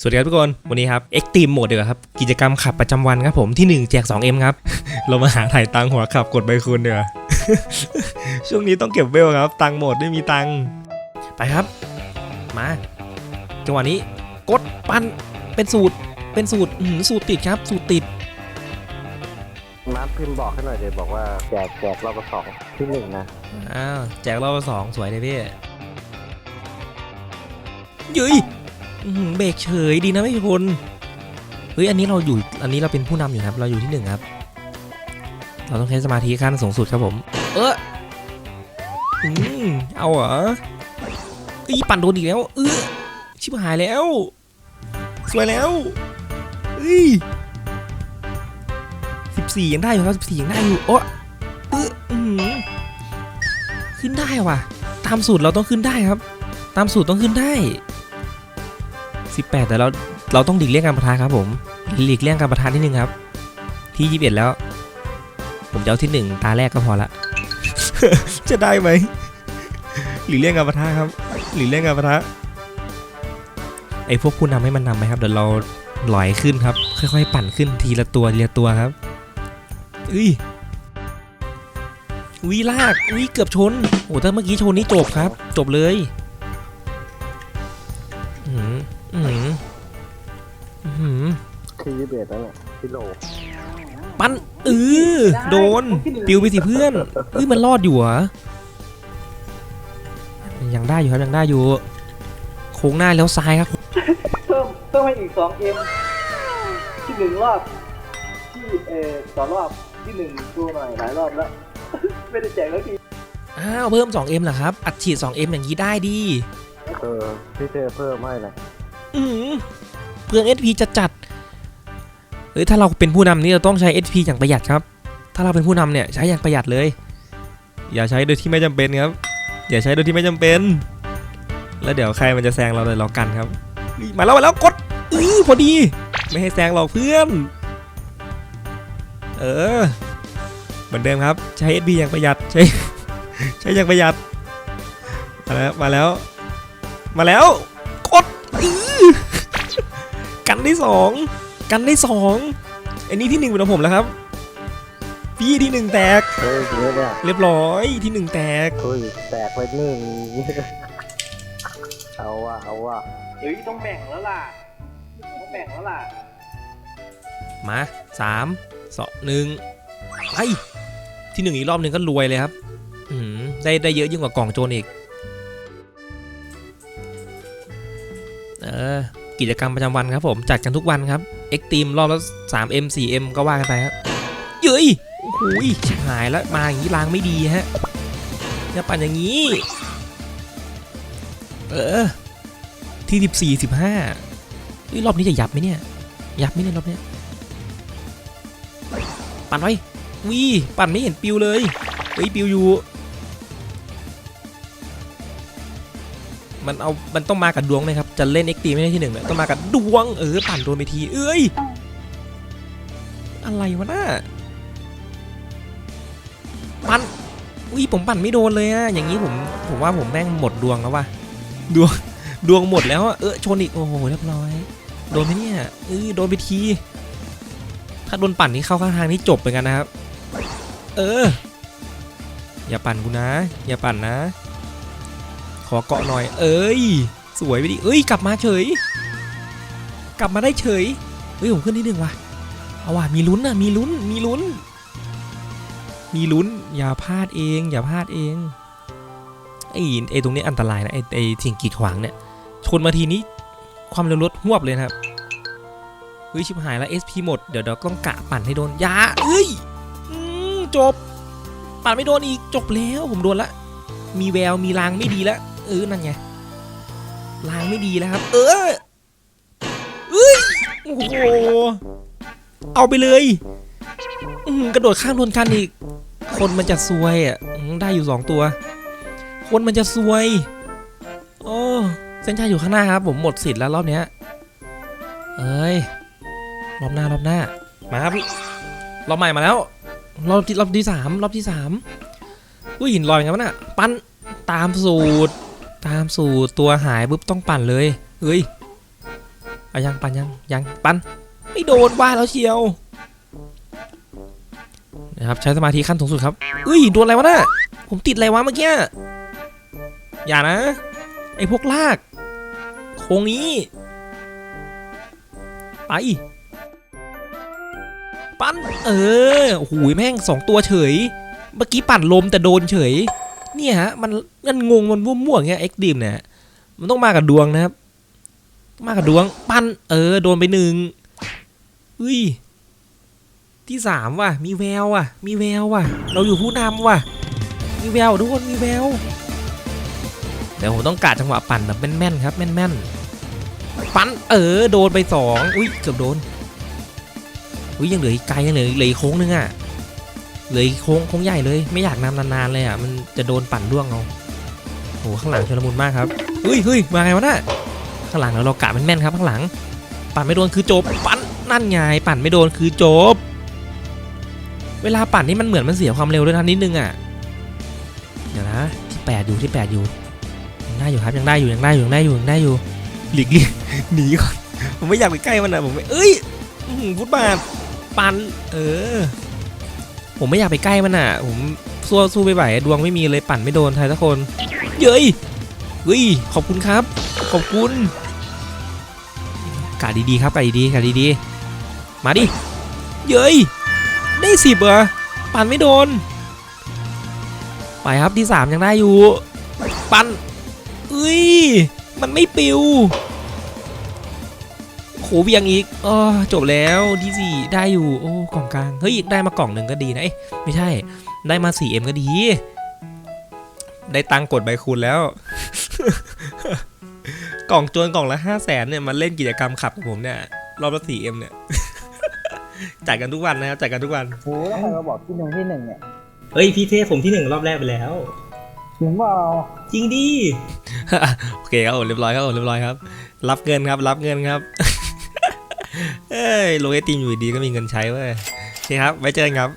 สวัสดีครับทุกคน วันนี้ครับ X Team โหมดเดียวาครับ กิจกรรมขับประจำวันครับผมที่ 1 แจก 2M ครับ เรามาหาถ่ายตังค์หัวขับกดใบคูณเดี๋ยวาช่วงนี้ต้องเก็บเวลครับ ตังค์หมดไม่มีตังค์ไปครับ มาจังหวะนี้กดปันเป็นสูตรเป็นสูตรอื้อหือสูตรติดครับ สูตรติดมาร์คพิมพ์บอกให้หน่อยเดี๋ยวบอกว่าแจกแจกรอบละสองที่หนึ่งนะอ้าวแจกรอบละสองสวยเลยพี่ยุย อื้อหือเบรกเฉยดีนะไม่ชนเฮ้ยอันนี้เราอยู่อันนี้เราเป็นผู้นำอยู่ครับเราอยู่ที่หนึ่งครับ เราต้องใช้สมาธิขั้นสูงสุดครับผม เอออืมเอาเหรออีปั่นโดนอีกแล้วเออชิบหายแล้ว สวยแล้วเฮ้ยสิบสี่ยังได้อยู่ครับสิบสี่ยังได้อยู่โอ้เอออืออขึ้นได้ว่ะ ตามสูตรเราต้องขึ้นได้ครับ ตามสูตรต้องขึ้นได้ สิบแปดแต่เราเราต้องหลีกเลี่ยงการประทะครับผมหลีกเลี่ยงการประทะนิดนึงครับ ที่ยี่สิบเอ็ดแล้ว ผมจะเอาที่หนึ่งตาแรกก็พอละ จะได้ไหมหลีกเลี่ยงการประทะครับหลีกเลี่ยงการประทะไอ้พวกผู้นำให้มันนำไหมครับเดี๋ยวเราลอยขึ้นครับ ค่อยๆ ปั่นขึ้นทีละตัวทีละตัวครับอุ้ยวิลากวิเกือบชนโอ้ถ้าเมื่อกี้ชนนี่จบครับ จบเลย ที่ยี่สิบเอ็ดแล้วเนี่ยที่โลปั้นเออโดน ปิวไปสิเพื่อนเฮ้ยมันรอดอยู่เหรอยังได้อยู่ครับยังได้อยู่ โค้งหน้าแล้วซ้ายครับ เพิ่มเพิ่มให้อีกสองเอ็มที่หนึ่งรอบที่เอ่อต่อรอบที่หนึ่งดูหน่อยหลายรอบแล้ว ไม่ได้แจกแล้วทีอ้าวเพิ่ม 2M เหรอครับ อัดฉีด 2M อย่างนี้ได้ดีเออพี่เจเพิ่มให้นะอือเปลือง SP จะจัด เฮ้ยถ้าเราเป็นผู้นำนี่เราต้องใช้ SP อย่างประหยัดครับ ถ้าเราเป็นผู้นำเนี่ยใช้อย่างประหยัดเลย อย่าใช้โดยที่ไม่จำเป็นครับ อย่าใช้โดยที่ไม่จำเป็น แล้วเดี๋ยวใครมันจะแซงเราเลยเรากันครับ มาแล้วมาแล้วกดอือพอดี ไม่ให้แซงเราเพื่อน เออ เหมือนเดิมครับ ใช้ SP อย่างประหยัดใช้ใช้อย่างประหยัด มาแล้วมาแล้ว มาแล้ว กดอื้อกันได้สอง กันได้สองอันนี้ที่หนึ่งเป็นของผมแล้วครับ พี่ที่หนึ่งแตก เฮ้ยเยอะเนี่ยเรียบร้อยที่หนึ่งแตก เฮ้ยแตกไปหนึ่งเอาว่ะเอาว่ะเฮ้ยต้องแบ่งแล้วล่ะต้องแบ่งแล้วล่ะมาสามสองหนึ่งไปที่หนึ่งอีกรอบหนึ่งก็รวยเลยครับอืมได้ได้เยอะยิ่งกว่ากล่องโจรอีกเออกิจกรรมประจำวันครับผมจัดกันทุกวันครับ เอ็กตีมรอบละ 3M 4M ก็ว่ากันไปครับเย้ยโอ้โหชิบหายแล้วมาอย่างนี้ล้างไม่ดีฮะอย่าปั่นอย่างนี้ เออ ที่สิบสี่สิบห้ารอบนี้จะยับไหมเนี่ย ยับไหมเนี่ยรอบเนี้ยปั่นไว้วีปั่นไม่เห็นปิวเลยเฮ้ยปิวอยู่ มันเอา มันต้องมากับดวงไหมครับ จะเล่นเอ็กตีไม่ได้ที่หนึ่งเนี่ยต้องมากับดวง เออปั่นโดนไปที เอ้ย อะไรวะน่าปั่นวิผมปั่นไม่โดนเลยอะอย่างนี้ผม ผมว่าผมแม่งหมดดวงแล้วว่ะ ดวง ดวงหมดแล้วอะเออชนอีก โอ้โหเรียบร้อย โดนไหมเนี่ยเออโดนไปที ถ้าโดนปั่นนี่เข้าข้างทางนี่จบไปกันนะครับ เออ อย่าปั่นกูนะ อย่าปั่นนะ ขอเกาะหน่อย เอ้ย สวยไปดิ เอ้ย กลับมาเฉย กลับมาได้เฉย เฮ้ย ผมขึ้นที่หนึ่งว่ะ เอาว่ะ มีลุ้นนะมีลุ้น มีลุ้น มีลุ้น อย่าพลาดเอง อย่าพลาดเอง ไอ้ไอ้ตรงนี้อันตรายนะ ไอ้ไอ้สิ่งกีดขวางเนี่ย ชนมาทีนี้ ความเร็วรถหวบเลยครับ เฮ้ย ชิบหายแล้ว SP หมด เดี๋ยวเราต้องกะปั่นให้โดนยาเอ้ยอจบ ปั่นไม่โดนอีก จบแล้ว ผมโดนละมีแววมีลางไม่ดีแล้ว เออนั่นไงลางไม่ดีแล้วครับ เออเอ้ยโอ้โหเอาไปเลยกระโดดข้ามโดนกันอีก คนมันจะซวยอะได้อยู่สองตัว คนมันจะซวย โอ้เส้นชัยอยู่ข้างหน้าครับ ผมหมดสิทธิ์แล้วรอบเนี้ยเอ้ยรอบหน้ารอบหน้ามาครับรอบใหม่มาแล้วรอบที่รอบที่สามรอบที่สามอุ้ยหินลอยไงวะน่ะปั้นตามสูตร ตามสูตรตัวหายปุ๊บต้องปั่นเลยเฮ้ยอายังปั่นยังยังปั่นไม่โดนว่าแล้วเชียวนะครับใช้สมาธิขั้นสูงสุดครับเอ้ยโดนอะไรวะน่ะผมติดอะไรวะเมื่อกี้อย่านะ ไอ้พวกลากโค้งนี้ไปปั้นเออโอ้โหแม่งสองตัวเฉย เมื่อกี้ปั่นลมแต่โดนเฉย เนี่ยฮะมันมันงงมันม่วๆอย่างเงี้ยเอ็กดีมเนี่ยมันต้องมากับดวงนะครับ มากับดวงปั้นเออโดนไปหนึ่งอุ้ยที่สามว่ะมีแววว่ะ มีแววว่ะ เราอยู่ผู้นำว่ะ มีแววทุกคนมีแววเดี๋ยวผมต้องกะจังหวะปั่นแบบแม่นๆครับแม่นๆปั้นเออโดนไปสองอุ้ยเกือบโดนอุ้ยยังเหลืออีกไกลยังเหลือเหลืออีกโค้งนึงอะ เลืออีกโค้งโค้งใหญ่เลยไม่อยากนำนานๆเลยอะมันจะโดนปั่นร่วงเอาโอ้โหข้างหลังชลมุนมากครับเฮ้ยเฮ้ยมาไงวะน่ะข้างหลังเราเรากะแม่นๆครับข้างหลัง ปั่นไม่โดนคือจบปั่นนั่นไงปั่นไม่โดนคือจบ เวลาปั่นนี่มันเหมือนมันเสียความเร็วด้วยนะนิดนึงอะเดี๋ยวนะที่แปดอยู่ที่แปดอยู่ยังได้อยู่ครับยังได้อยู่ยังได้อยู่ยังได้อยู่ยังได้อยู่หลีกเลี่ยงหนีก่อนผมไม่อยากไปใกล้มันอะผมไม่เอ้ยฟุตบาทปั่นเออ ผมไม่อยากไปใกล้มันอะ ผมสู้สู้ไปไหวดวงไม่มีเลยปั่นไม่โดนใครสักคน เย้ยเฮ้ยขอบคุณครับ ขอบคุณกาดดีๆครับกาดดีๆกาดดีๆมาดิ เย้ยได้สิบเหรอปั่นไม่โดน ไปครับที่สามยังได้อยู่ ปั่นเอ้ยมันไม่ปิว โขเบียงอีกอ๋อจบแล้วที่สี่ได้อยู่โอ้กล่องกลางเฮ้ยได้มากล่องหนึ่งก็ดีนะเอ้ยไม่ใช่ได้มา 4M ก็ดี ได้ตังค์กดใบคูณแล้ว กล่องจวนกล่องละห้าแสนเนี่ยมาเล่นกิจกรรมขับกับผมเนี่ยรอบละสี่เอ็มเนี่ยจ่ายกันทุกวันนะครับจ่ายกันทุกวันโอ้แล้วใครมาบอกที่หนึ่งที่หนึ่งเนี่ยเฮ้ยพี่เทพผมที่หนึ่งรอบแรกไปแล้วถึงว่าจริงดิโอเคครับผมเรียบร้อยครับผมเรียบร้อยครับ รับเงินครับ รับเงินครับ เอ้ยโลเอติมอยู่ดีก็มีเงินใช้เว้ยโอเคครับ ไว้เจอกันครับ